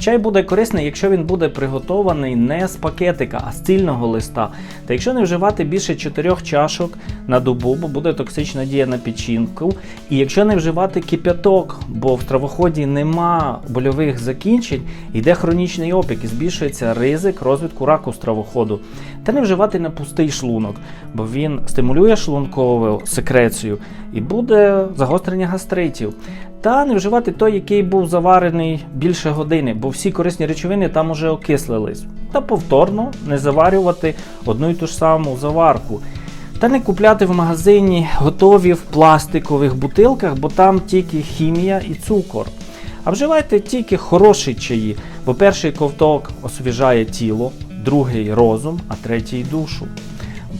Чай буде корисний, якщо він буде приготований не з пакетика, а з цільного листа. Та якщо не вживати більше 4 чашок на добу, бо буде токсична дія на печінку. І якщо не вживати кип'яток, бо в травоході нема больових закінчень, йде хронічний опік і збільшується ризик розвитку раку стравоходу. Та не вживати на пустий шлунок, бо він стимулює шлункову секрецію і буде загострення гастритів. Та не вживати той, який був заварений більше години, бо всі корисні речовини там уже окислились. Та повторно не заварювати одну й ту ж саму заварку. Та не купляти в магазині готові в пластикових бутилках, бо там тільки хімія і цукор. А вживайте тільки хороші чаї, бо перший ковток освіжає тіло, другий розум, а третій душу.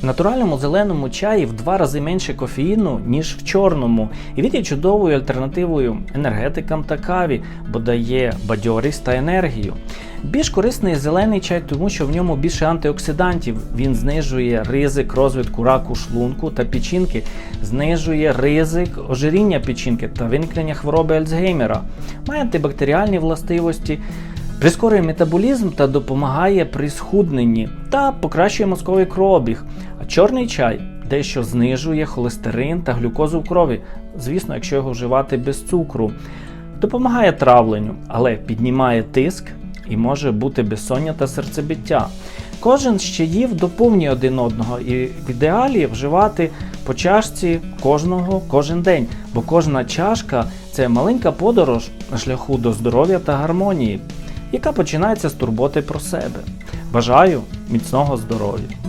В натуральному зеленому чаї в два рази менше кофеїну, ніж в чорному, і він є чудовою альтернативою енергетикам та каві, бо дає бадьорість та енергію. Більш корисний зелений чай, тому що в ньому більше антиоксидантів. Він знижує ризик розвитку раку шлунку та печінки, знижує ризик ожиріння печінки та виникнення хвороби Альцгеймера, має антибактеріальні властивості. Прискорює метаболізм та допомагає при схудненні та покращує мозковий кровообіг. А чорний чай дещо знижує холестерин та глюкозу в крові, звісно, якщо його вживати без цукру. Допомагає травленню, але піднімає тиск і може бути безсоння та серцебиття. Кожен з чаїв доповнює один одного і в ідеалі вживати по чашці кожного кожен день, бо кожна чашка це маленька подорож на шляху до здоров'я та гармонії, яка починається з турботи про себе. Бажаю міцного здоров'я!